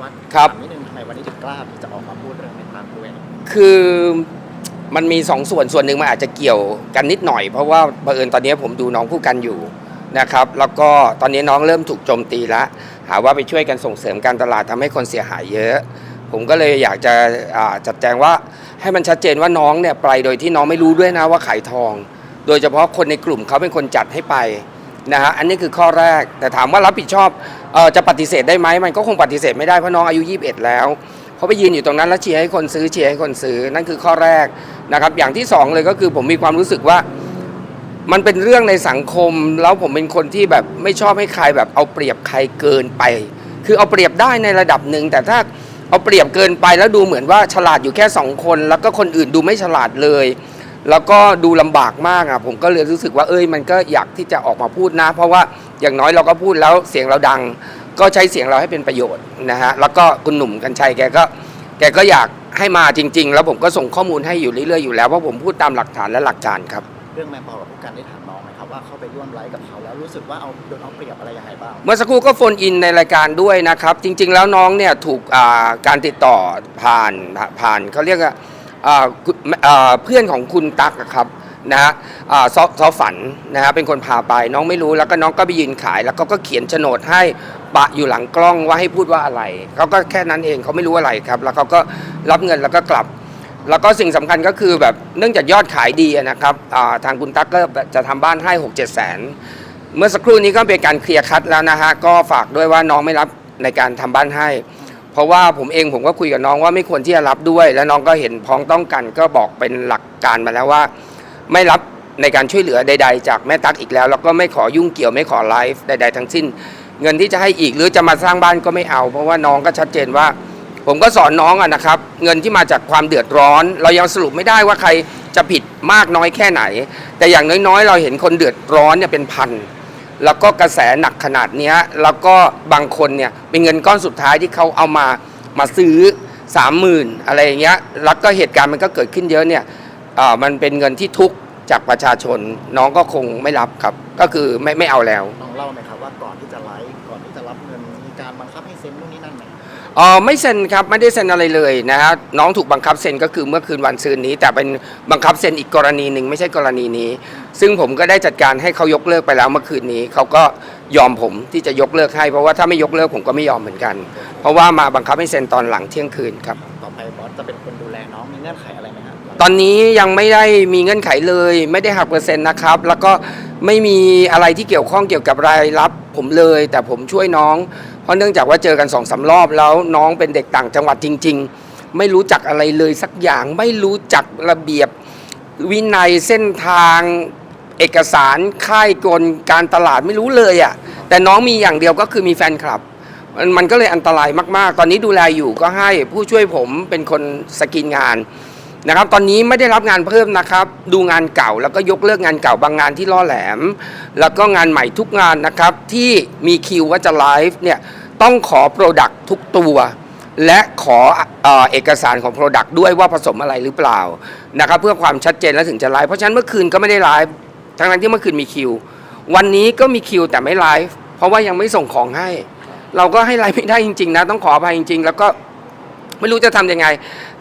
วัดครับถามนิดนึงทำไมวันนี้ถึงกล้าที่จะออกมาพูดเรื่องในทางด้วย คือมันมีสองส่วนส่วนหนึ่งมันอาจจะเกี่ยวกันนิดหน่อย เพราะว่าบังเอิญตอนนี้ผมดูน้องผู้กันอยู่นะครับ แล้วก็ตอนนี้น้องเริ่มถูกโจมตีแล้วหาว่าไปช่วยกันส่งเสริมการตลาดทำให้คนเสียหายเยอะ ผมก็เลยอยากจะอ่าจัดแจงว่าให้มันชัดเจนว่าน้องเนี่ยไปโดยที่น้องไม่รู้ด้วยนะว่าขายทอง โดยเฉพาะคนในกลุ่มเขาเป็นคนจัดให้ไป นะฮะอันนี้คือข้อแรกแต่ถามว่ารับผิดชอบเออจะปฏิเสธได้ไหมมันก็คงปฏิเสธไม่ได้เพราะน้องอายุ 21 แล้วเพราะไปยืนอยู่ตรงนั้นแล้วเชียร์ให้คนซื้อเชียร์ให้คนซื้อนั่นคือข้อแรกนะครับอย่างที่สองเลยก็คือผมมีความรู้สึกว่า มันเป็นเรื่องในสังคมแล้วผมเป็นคนที่แบบไม่ชอบให้ใครแบบเอาเปรียบใครเกินไป คือเอาเปรียบได้ในระดับหนึ่งแต่ถ้าเอาเปรียบเกินไปแล้วดูเหมือนว่าฉลาดอยู่แค่สองคน แล้วก็คนอื่นดูไม่ฉลาดเลย แล้วก็ดูลำบากมากอะผมก็เลยรู้สึกว่าเอ้ยมันก็อยากที่จะออกมาพูดนะ เพราะว่าอย่างน้อยเราก็พูดแล้วเสียงเราดัง ก็ใช้เสียงเราให้เป็นประโยชน์นะฮะแล้วก็คุณหนุ่มกัญชัยแกก็แกก็อยากให้มาจริง ๆ แล้วผมก็ส่งข้อมูลให้อยู่เรื่อยๆอยู่แล้วเพราะผมพูดตามหลักฐานและหลักการครับเรื่องแมนพอกับผู้การได้ถามน้องไหมครับว่าเข้าไปร่วมไลฟ์กับเขาแล้วรู้สึกว่าเอาโดนเอาเปรียบอะไรยังไงบ้างเมื่อสักครู่ก็โฟนอินในรายการด้วยนะครับจริง ๆ แล้วน้องเนี่ยถูกอ่าการติดต่อผ่านผ่านเขาเรียกว่าอ่าคุณอ่า เพื่อนของคุณตั๊กครับนะฮะซอซอฝันนะฮะเป็นคนพาไปน้องไม่รู้แล้วก็น้องก็ไปยืนขาย แล้วก็ก็เขียนโฉนดให้ปะอยู่หลังกล้องว่าให้พูดว่าอะไรเขาก็แค่นั้นเองเขาไม่รู้อะไรครับ แล้วเขาก็รับเงินแล้วก็กลับ แล้วก็สิ่งสำคัญก็คือแบบเนื่องจากยอดขายดีนะครับทางคุณตั๊กก็จะทำบ้านให้6 7แสนเมื่อสักครู่นี้ก็เป็นการเคลียร์คัดแล้วนะฮะก็ฝากด้วยว่าน้องไม่รับในการทำบ้านให้ เพราะว่าผมเองผมก็คุยกับน้องว่าไม่ควรที่จะรับด้วย แล้วน้องก็เห็นพ้องต้องกันก็บอกเป็นหลักการมาแล้วว่า ไม่รับในการช่วยเหลือใด ๆ จากแม่ตั๊กอีกแล้ว แล้วก็ไม่ขอยุ่งเกี่ยวไม่ขอไลฟ์ใด ๆ ทั้งสิ้น เงินที่จะให้อีกหรือจะมาสร้างบ้านก็ไม่เอา เพราะว่าน้องก็ชัดเจนว่า ผมก็สอนน้องอะนะครับ เงินที่มาจากความเดือดร้อน เรายังสรุปไม่ได้ว่าใครจะผิดมากน้อยแค่ไหน แต่อย่างน้อยๆ เราเห็นคนเดือดร้อนเนี่ยเป็นพัน แล้วก็กระแสหนักขนาดเนี้ยแล้วก็บางคนเนี่ยเป็นเงินก้อนสุดท้ายที่เขาเอามามาซื้อสามหมื่นอะไรอย่างเงี้ยแล้วก็เหตุการณ์มันก็เกิดขึ้นเยอะเนี่ยอ่ามันเป็นเงินที่ทุกจากประชาชนน้องก็คงไม่รับครับ ก็คือไม่ไม่เอาแล้ว น้องเล่าไหมครับว่าก่อนที่จะไลฟ์ก่อนที่จะรับเงินมีการบังคับให้เซ็นนู่นนี่นั่นไหม อ๋อไม่เซ็นครับไม่ได้เซ็นอะไรเลยนะฮะน้องถูกบังคับเซ็นก็คือเมื่อคืนวันซืนนี้ แต่เป็นบังคับเซ็นอีกกรณีหนึ่งไม่ใช่กรณีนี้ ซึ่งผมก็ได้จัดการให้เขายกเลิกไปแล้วเมื่อคืนนี้เขาก็ยอมผมที่จะยกเลิกให้ เพราะว่าถ้าไม่ยกเลิกผมก็ไม่ยอมเหมือนกัน เพราะว่ามาบังคับให้เซ็นตอนหลังเที่ยงคืนครับ ต่อไปบอสจะเป็นคนดูแลน้องมีเงื่อนไขอะไรไหมครับตอนนี้ยังไม่ได้มีเงื่อนไขเลย ไม่ได้หักเปอร์เซ็นต์นะครับ แล้วก็ไม่มีอะไรที่เกี่ยวข้องเกี่ยวกับรายรับผมเลย แต่ผมช่วยน้องเพราะเนื่องจากว่าเจอกันสองสารอบแล้วน้องเป็นเด็กต่างจังหวัดจริง ๆ ไม่รู้จักอะไรเลยสักอย่างไม่รู้จักระเบียบวินัยเส้นทางเอกสารค่ายกลการตลาดไม่รู้เลยอะ่ะแต่น้องมีอย่างเดียวก็คือมีแฟนคลับ มันมันก็เลยอันตรายมากๆ ตอนนี้ดูแลอยู่ก็ให้ผู้ช่วยผมเป็นคนสกรีนงาน นะครับตอนนี้ไม่ได้รับงานเพิ่มนะครับ ดูงานเก่าแล้วก็ยกเลิกงานเก่าบางงานที่ล่อแหลม แล้วก็งานใหม่ทุกงานนะครับที่มีคิวว่าจะไลฟ์เนี่ยต้องขอโปรดักทุกตัว และขอเออเอกสารของ Product ด้วยว่าผสมอะไรหรือเปล่านะครับเพื่อความชัดเจนแล้วถึงจะไลฟ์เพราะฉะนั้นเมื่อคืนก็ไม่ได้ไลฟ์ทั้งนั้นที่เมื่อคืนมีคิว วันนี้ก็มีคิวแต่ไม่ไลฟ์เพราะว่ายังไม่ส่งของให้ เราก็ให้ไลฟ์ไม่ได้จริงๆนะต้องขออภัยจริง ๆ แล้วก็ ไม่รู้จะทำยังไง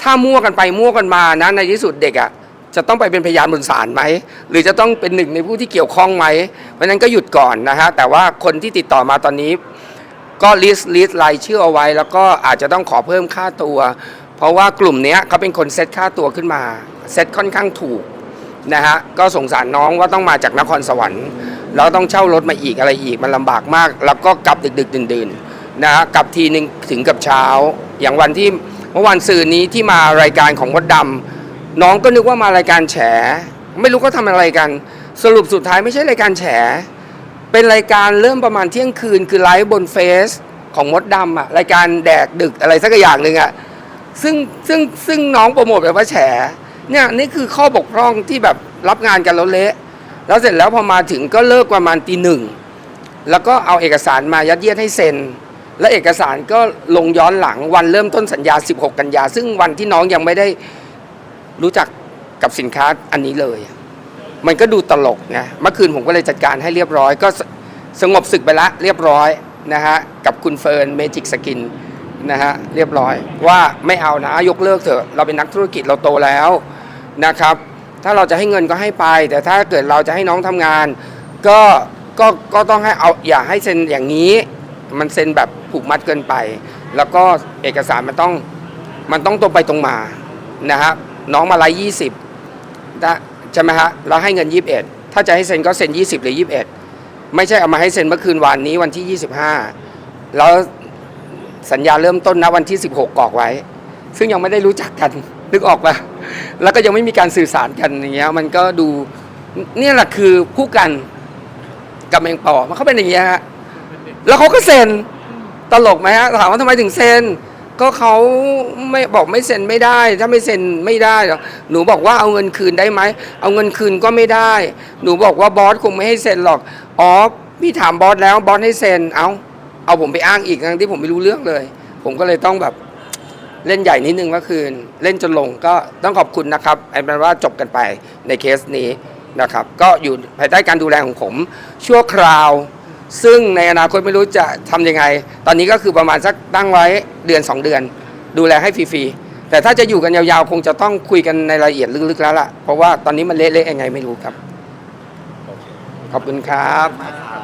ถ้ามั่วกันไปมั่วกันมานะในที่สุดเด็กอะ่ะจะต้องไปเป็นพยานบนศาลไหม หรือจะต้องเป็นหนึ่งในผู้ที่เกี่ยวข้องไหม เพราะนั้นก็หยุดก่อนนะฮะแต่ว่าคนที่ติดต่อมาตอนนี้ ก็ลิสต์ลิสต์รายชื่อเอาไว้ แล้วก็อาจจะต้องขอเพิ่มค่าตัว เพราะว่ากลุ่มนี้เขาเป็นคนเซตค่าตัวขึ้นมาเซตค่อนข้างถูกนะฮะก็สงสารน้องว่าต้องมาจากนครสวรรค์แล้วต้องเช่ารถมาอีกอะไรอีกมันลำบากมาก แล้วก็กลับดึกดึกดื่นดื่นๆนะฮะกลับทีหนึ่งถึงกับเช้าอย่างวันที่ เมื่อวันสื่อนี้ที่มารายการของมดดำน้องก็นึกว่ามารายการแฉ ไม่รู้เขาทำอะไรกัน สรุปสุดท้ายไม่ใช่รายการแฉ เป็นรายการเริ่มประมาณเที่ยงคืนคือไลฟ์บนเฟซของมดดำอะรายการแดกดึกอะไรสักอย่างหนึ่งอะซึ่งซึ่งซึ่งน้องโปรโมทแบบว่าแฉเนี่ยนี่คือข้อบกพร่องที่แบบรับงานกันแล้วเละแล้วเสร็จแล้วพอมาถึงก็เลิกประมาณตีหนึ่งแล้วก็เอาเอกสารมายัดเยียดให้เซ็น และเอกสารก็ลงย้อนหลังวันเริ่มต้นสัญญา 16 กันยา ซึ่งวันที่น้องยังไม่ได้รู้จักกับสินค้าอันนี้เลย มันก็ดูตลกนะเมื่อคืนผมก็เลยจัดการให้เรียบร้อย ก็สงบศึกไปละเรียบร้อยนะฮะกับคุณเฟิร์นเมจิกสกินนะฮะเรียบร้อยว่าไม่เอานะยกเลิกเถอะเราเป็นนักธุรกิจเราโตแล้วนะครับ ถ้าเราจะให้เงินก็ให้ไป แต่ถ้าเกิดเราจะให้น้องทำงาน ก็ก็ก็ต้องให้เอาอย่าให้เซ็นอย่างนี้ มันเซ็นแบบผูกมัดเกินไป แล้วก็เอกสารมันต้องมันต้องตรงไปตรงมานะฮะน้องมาไลยี่สิบใช่ไหมฮะเราให้เงิน21ถ้าจะให้เซ็นก็เซ็น20หรือ21ไม่ใช่เอามาให้เซ็นเมื่อคืนวานนี้วันที่25แล้วสัญญาเริ่มต้นนะวันที่16กรอกไว้ ซึ่งยังไม่ได้รู้จักกันนึกออกปะแล้วก็ยังไม่มีการสื่อสารกันอย่างเงี้ยมันก็ดูเนี่ยแหละคือผู้กันกับแมงปอมันเขาเป็นอย่างเงี้ยฮะ แล้วเขาก็เซ็นตลกไหมฮะถามว่าทำไมถึงเซ็นก็เขาไม่บอกไม่เซ็นไม่ได้ ถ้าไม่เซ็นไม่ได้หรอกหนูบอกว่าเอาเงินคืนได้ไหมเอาเงินคืนก็ไม่ได้ หนูบอกว่าบอสคงไม่ให้เซ็นหรอกอ๋อพี่ถามบอสแล้วบอสให้เซ็นเอาเอาผมไปอ้างอีกทั้งที่ผมไม่รู้เรื่องเลย ผมก็เลยต้องแบบเล่นใหญ่นิดนึงเมื่อคืน เล่นจนลงก็ต้องขอบคุณนะครับไอ้เป็นว่าจบกันไปในเคสนี้นะครับ ก็อยู่ภายใต้การดูแลของผมชั่วคราว ซึ่งในอนาคตไม่รู้จะทำยังไง ตอนนี้ก็คือประมาณสักตั้งไว้เดือน 2 เดือน ดูแลให้ฟรีๆ แต่ถ้าจะอยู่กันยาวๆ คงจะต้องคุยกันในรายละเอียดลึกๆแล้วล่ะ เพราะว่าตอนนี้มันเละๆยังไงไม่รู้ครับโอเคขอบคุณครับมากครับค่ะ